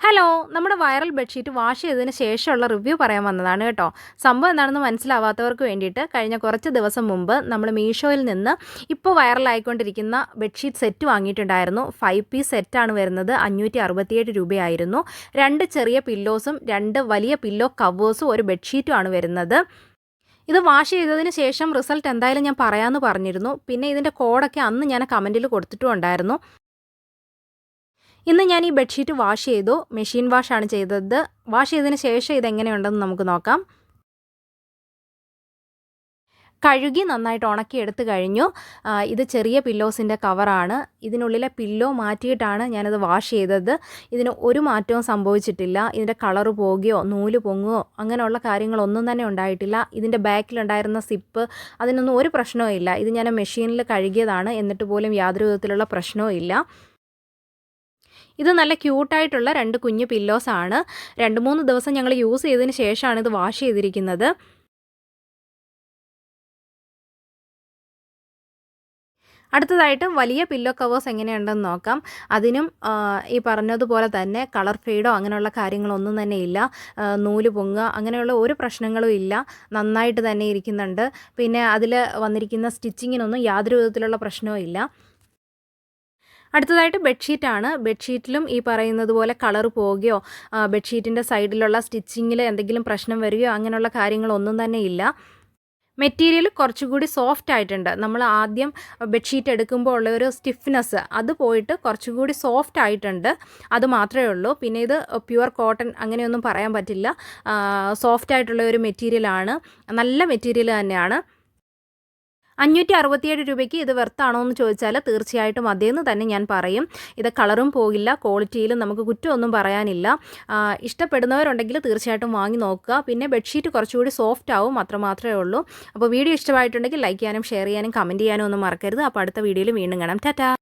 Hello നമ്മുടെ viral bedsheet wash ചെയ്തതിന് ശേഷമുള്ള റിവ്യൂ പറയാൻ വന്നതാണ് കേട്ടോ. സംഭവം എന്താണെന്ന് മനസ്സിലാവാത്തവർക്ക് വേണ്ടിയിട്ട് കഴിഞ്ഞ കുറച്ച് ദിവസം മുമ്പ് നമ്മൾ മീഷോയിൽ നിന്ന് ഇപ്പോൾ വൈറലായിക്കൊണ്ടിരിക്കുന്ന ബെഡ്ഷീറ്റ് സെറ്റ് വാങ്ങിയിട്ടുണ്ടായിരുന്നു. ഫൈവ് പീസ് സെറ്റാണ് വരുന്നത് അഞ്ഞൂറ്റി അറുപത്തിയേഴ് രൂപയായിരുന്നു. രണ്ട് ചെറിയ പില്ലോസും രണ്ട് വലിയ പില്ലോ കവേഴ്സും ഒരു ബെഡ്ഷീറ്റുമാണ് വരുന്നത്. ഇത് വാഷ് ചെയ്തതിന് ശേഷം റിസൾട്ട് എന്തായാലും ഞാൻ പറയാമെന്ന് പറഞ്ഞിരുന്നു. പിന്നെ ഇതിന്റെ കോഡൊക്കെ അന്ന് ഞാൻ കമന്റിൽ കൊടുത്തിട്ടും ഉണ്ടായിരുന്നു ഇന്ന് ഞാൻ ഈ ബെഡ്ഷീറ്റ് വാഷ് ചെയ്തു. മെഷീൻ വാഷാണ് ചെയ്തത്. വാഷ് ചെയ്തതിന് ശേഷം ഇതെങ്ങനെയുണ്ടെന്ന് നമുക്ക് നോക്കാം. കഴുകി നന്നായിട്ട് ഉണക്കി എടുത്തു കഴിഞ്ഞു. ഇത് ചെറിയ പില്ലോസിന്റെ കവറാണ് ഇതിനുള്ളിലെ പില്ലോ മാറ്റിയിട്ടാണ് ഞാനത് വാഷ് ചെയ്തത്. ഇതിന് ഒരു മാറ്റവും സംഭവിച്ചിട്ടില്ല. ഇതിന്റെ കളറ് പോകുകയോ നൂൽ പൊങ്ങുകയോ അങ്ങനെയുള്ള കാര്യങ്ങളൊന്നും തന്നെ ഉണ്ടായിട്ടില്ല. ഇതിന്റെ ബാക്കിലുണ്ടായിരുന്ന സിപ്പ് അതിനൊന്നും ഒരു പ്രശ്നവും ഇല്ല. ഇത് ഞാൻ മെഷീനിൽ കഴുകിയതാണ്. എന്നിട്ട് പോലും യാതൊരു വിധത്തിലുള്ള പ്രശ്നവും ഇല്ല. ഇത് നല്ല ക്യൂട്ടായിട്ടുള്ള രണ്ട് കുഞ്ഞു ആണ്. രണ്ട് മൂന്ന് ദിവസം ഞങ്ങൾ യൂസ് ചെയ്തതിന് ശേഷമാണ് ഇത് വാഷ് ചെയ്തിരിക്കുന്നത്. അടുത്തതായിട്ട് വലിയ പില്ലോ കവേഴ്സ് എങ്ങനെയുണ്ടെന്ന് നോക്കാം. അതിനും ഈ പറഞ്ഞതുപോലെ തന്നെ കളർ ഫെയ്ഡോ അങ്ങനെയുള്ള കാര്യങ്ങളൊന്നും തന്നെ ഇല്ല. നൂൽ പൊങ്ങുക അങ്ങനെയുള്ള ഒരു പ്രശ്നങ്ങളും ഇല്ല. നന്നായിട്ട് തന്നെ ഇരിക്കുന്നുണ്ട്. പിന്നെ അതിൽ വന്നിരിക്കുന്ന സ്റ്റിച്ചിങ്ങിനൊന്നും യാതൊരു വിധത്തിലുള്ള പ്രശ്നവും ഇല്ല. അടുത്തതായിട്ട് ബെഡ്ഷീറ്റാണ്. ബെഡ്ഷീറ്റിലും ഈ പറയുന്നത് പോലെ കളർ പോവുകയോ ബെഡ്ഷീറ്റിന്റെ സൈഡിലുള്ള സ്റ്റിച്ചിങ്ങിൽ എന്തെങ്കിലും പ്രശ്നം വരികയോ അങ്ങനെയുള്ള കാര്യങ്ങളൊന്നും തന്നെ ഇല്ല. മെറ്റീരിയൽ കുറച്ചുകൂടി സോഫ്റ്റ് ആയിട്ടുണ്ട്. നമ്മൾ ആദ്യം ബെഡ്ഷീറ്റ് എടുക്കുമ്പോൾ ഉള്ള ഒരു സ്റ്റിഫ്നെസ് അത് പോയിട്ട് കുറച്ചുകൂടി സോഫ്റ്റ് ആയിട്ടുണ്ട്. അത് മാത്രമേ ഉള്ളൂ. പിന്നെ ഇത് പ്യുവർ കോട്ടൺ അങ്ങനെയൊന്നും പറയാൻ പറ്റില്ല. സോഫ്റ്റ് ആയിട്ടുള്ള ഒരു മെറ്റീരിയലാണ്. നല്ല മെറ്റീരിയൽ തന്നെയാണ്. അഞ്ഞൂറ്റി അറുപത്തിയേഴ് രൂപയ്ക്ക് ഇത് വെർത്താണോ എന്ന് ചോദിച്ചാൽ തീർച്ചയായിട്ടും അതേന്ന് തന്നെ ഞാൻ പറയും. ഇത് കളറും പോകില്ല ക്വാളിറ്റിയിലും നമുക്ക് കുറ്റമൊന്നും പറയാനില്ല. ഇഷ്ടപ്പെടുന്നവരുണ്ടെങ്കിൽ തീർച്ചയായിട്ടും വാങ്ങി നോക്കുക. പിന്നെ ബെഡ്ഷീറ്റ് കുറച്ചുകൂടി സോഫ്റ്റ് ആവും അത്രമാത്രമേ ഉള്ളൂ. അപ്പോൾ വീഡിയോ ഇഷ്ടമായിട്ടുണ്ടെങ്കിൽ ലൈക്ക് ചെയ്യാനും ഷെയർ ചെയ്യാനും കമന്റ് ചെയ്യാനും ഒന്നും മറക്കരുത്. അപ്പോൾ അടുത്ത വീഡിയോയിൽ വീണ്ടും കാണാം. ടാറ്റാ!